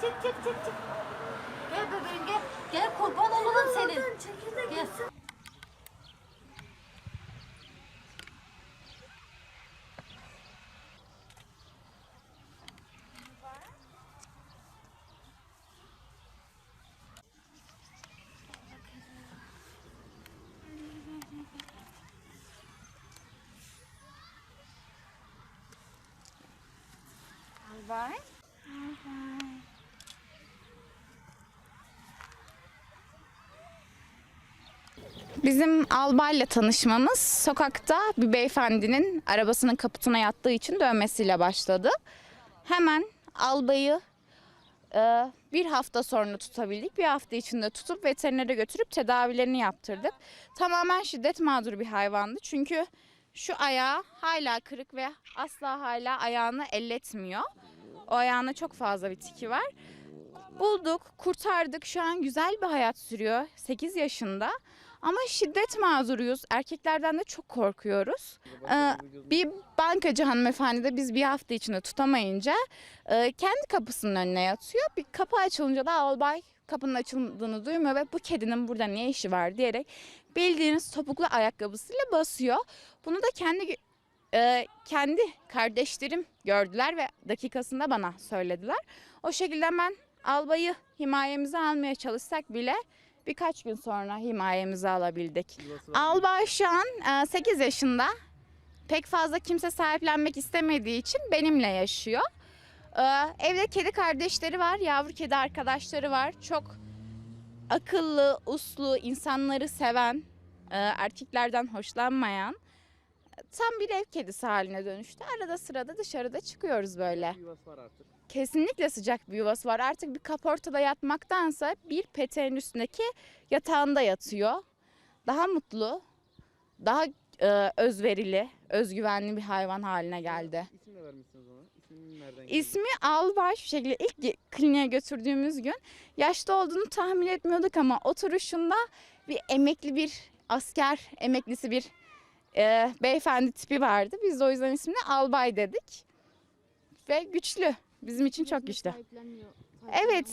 çık çık çık çık. Gel bebeğim gel. Gel kurban olurum senin. Gel. Albay. Bizim Albay'la tanışmamız sokakta bir beyefendinin arabasının kaputuna yattığı için dövmesiyle başladı. Hemen Albay'ı e, bir hafta sonra tutabildik. Bir hafta içinde tutup veterinere götürüp tedavilerini yaptırdık. Tamamen şiddet mağduru bir hayvandı. Çünkü şu ayağı hala kırık ve asla hala ayağını elletmiyor. O ayağına çok fazla bir tiki var. Bulduk, kurtardık. Şu an güzel bir hayat sürüyor. 8 yaşında. Ama şiddet mağduruyuz. Erkeklerden de çok korkuyoruz. Ee, bir bankacı hanımefendi de biz bir hafta içinde tutamayınca e, kendi kapısının önüne yatıyor. Bir kapı açılınca da albay kapının açıldığını duymuyor ve bu kedinin burada ne işi var diyerek bildiğiniz topuklu ayakkabısıyla basıyor. Bunu da kendi e, kendi kardeşlerim gördüler ve dakikasında bana söylediler. O şekilde ben albayı himayemize almaya çalışsak bile birkaç gün sonra himayemize alabildik. Albay şu an 8 yaşında. Pek fazla kimse sahiplenmek istemediği için benimle yaşıyor. E, Evde kedi kardeşleri var, yavru kedi arkadaşları var. Çok akıllı, uslu, insanları seven, e, erkeklerden hoşlanmayan tam bir ev kedisi haline dönüştü. Arada sırada dışarıda çıkıyoruz böyle. Yuvası var artık. Kesinlikle sıcak bir yuvası var. Artık bir kaportada yatmaktansa bir peteğin üstündeki yatağında yatıyor. Daha mutlu, daha e, özverili, özgüvenli bir hayvan haline geldi. İsim ne vermişsiniz ona? İsmini nereden geldi? İsmi Albay şu şekilde ilk kliniğe götürdüğümüz gün yaşlı olduğunu tahmin etmiyorduk ama oturuşunda bir emekli bir asker emeklisi bir e, beyefendi tipi vardı. Biz de o yüzden ismini Albay dedik. Ve güçlü. Bizim için çok güçlü. Evet.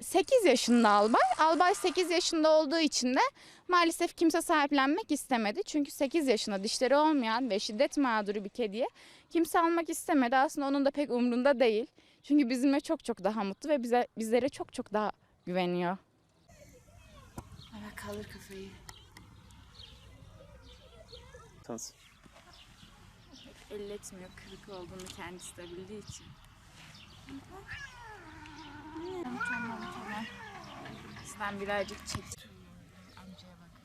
8 yaşında albay. Albay 8 yaşında olduğu için de maalesef kimse sahiplenmek istemedi. Çünkü 8 yaşında dişleri olmayan ve şiddet mağduru bir kediye kimse almak istemedi. Aslında onun da pek umrunda değil. Çünkü bizimle çok çok daha mutlu ve bize bizlere çok çok daha güveniyor. Evet kaldır kafayı. Tanısın. Elletmiyor kırık olduğunu kendisi de bildiği için. Tamam tamam. Sizden birazcık çek. Amcaya bakıyor.